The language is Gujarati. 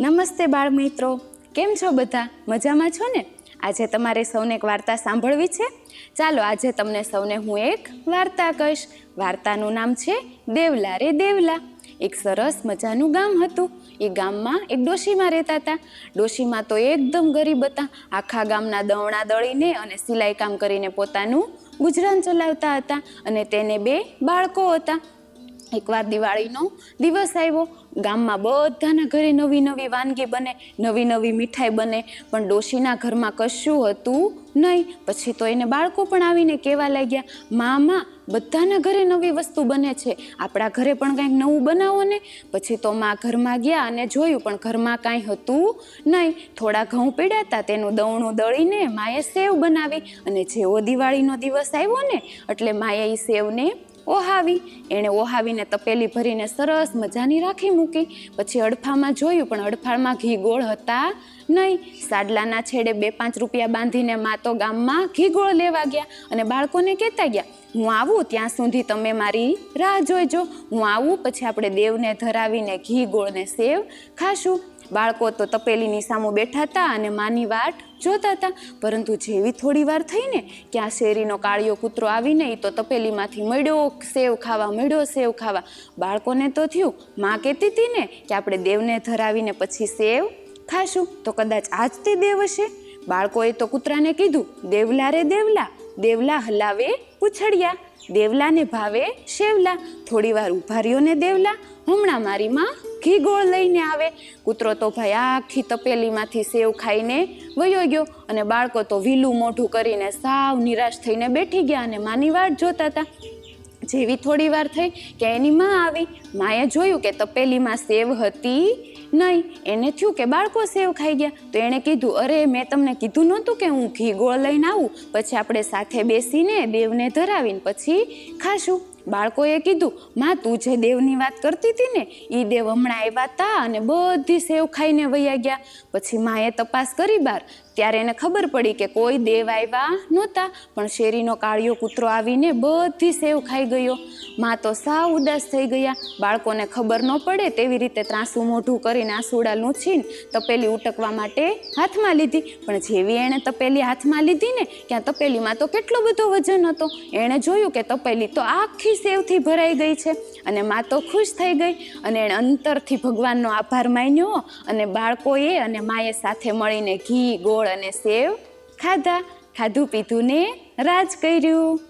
નમસ્તે બાળ મિત્રો. કેમ છો બધા? મજામાં છો ને? આજે તમારે સૌને એક વાર્તા સાંભળવી છે. ચાલો આજે તમને સૌને હું એક વાર્તા કહીશ. વાર્તાનું નામ છે દેવલા રે દેવલા. એક સરસ મજાનું ગામ હતું. એ ગામમાં એક ડોશીમાં રહેતા હતા. ડોશીમાં તો એકદમ ગરીબ હતા. આખા ગામના દવણા દળીને અને સિલાઈ કામ કરીને પોતાનું ગુજરાન ચલાવતા હતા અને તેને બે બાળકો હતા. એકવાર દિવાળીનો દિવસ આવ્યો. ગામમાં બધાના ઘરે નવી નવી વાનગી બને, નવી નવી મીઠાઈ બને, પણ ડોશીના ઘરમાં કશું હતું નહીં. પછી તો એને બાળકો પણ આવીને કહેવા લાગ્યા, મામા, બધાના ઘરે નવી વસ્તુ બને છે. આપણા ઘરે પણ કંઈક નવું બનાવો ને. પછી તો મા ઘરમાં ગયા અને જોયું પણ ઘરમાં કાંઈ હતું નહીં. થોડા ઘઉં પીડાતા તેનું દવણું દળીને માએ સેવ બનાવી. અને જેવો દિવાળીનો દિવસ આવ્યો ને, એટલે માએ એ સેવને ઓહાવી, એણે ઓહાવીને તપેલી ભરીને સરસ મજાની રાખી મૂકી. પછી અડફામાં જોયું, પણ અડફામાં ઘી ગોળ હતા નહીં. સાડલાના છેડે બે પાંચ રૂપિયા બાંધીને મા તો ગામમાં ઘી ગોળ લેવા ગયા અને બાળકોને કહેતા ગયા હું આવું ત્યાં સુધી તમે મારી રાહ જોઈજો. હું આવું, પછી આપણે દેવને ધરાવીને ઘી ગોળને સેવ ખાશું. બાળકો તો તપેલીની સામું બેઠા હતા અને માની વાટ જોતા હતા. પરંતુ જેવી થોડી વાર થઈ ને કે શેરીનો કાળિયો કૂતરો આવીને એ તો તપેલીમાંથી મળ્યો, સેવ ખાવા મળ્યો, સેવ ખાવા. બાળકોને તો થયું, માં કહેતી હતી ને કે આપણે દેવને ધરાવીને પછી સેવ ખાશું. તો કદાચ આજ તે દેવ હશે? બાળકોએ તો કૂતરાને કીધું, દેવલા રે દેવલા દેવલા હલાવે પૂછડિયા દેવલાને ભાવે શેવલા. થોડી વાર ઊભા રહ્યો ને દેવલા. હમણાં મારી માં ઘી ગોળ લઈને આવે. કૂતરો તો ભાઈ આખી તપેલીમાંથી સેવ ખાઈને વયો ગયો અને બાળકો તો વીલું મોઢું કરીને સાવ નિરાશ થઈને બેઠી ગયા અને માની વાટ જોતા હતા જેવી થોડી વાર થઈ કે એની માં આવી. માએ જોયું કે તપેલીમાં સેવ હતી નહીં, એને થયું કે બાળકો સેવ ખાઈ ગયા. તો એણે કીધું, અરે, મેં તમને કીધું નહોતું કે હું ઘી ગોળ લઈને આવું. પછી આપણે સાથે બેસીને દેવને ધરાવીને પછી ખાશું. બાળકોએ કીધું, માં, તું જે દેવની વાત કરતી હતી ને એ દેવ હમણાં આવ્યા હતા અને બધી સેવ ખાઈને વયા ગયા. પછી માએ તપાસ કરી બાર. ત્યારે એને ખબર પડી કે કોઈ દેવ આવ્યા નહોતા, પણ શેરીનો કાળિયો કૂતરો આવીને બધી સેવ ખાઈ ગયો. માં તો સાવ ઉદાસ થઈ ગયા. બાળકોને ખબર ન પડે તેવી રીતે ત્રાસું મોઢું કરીને આંસુડા લૂંછીને તપેલી ઉટકવા માટે હાથમાં લીધી. પણ જેવી એણે તપેલી હાથમાં લીધી ને, ત્યાં તપેલીમાં તો કેટલો બધો વજન હતો. એણે જોયું કે તપેલી તો આખી સેવથી ભરાઈ ગઈ છે અને મા તો ખુશ થઈ ગઈ અને એણે અંતરથી ભગવાનનો આભાર માન્યો અને બાળકોએ અને માએ સાથે મળીને ઘી, ગોળ અને સેવ ખાધા. ખાધું પીધું ને રાજ કર્યું.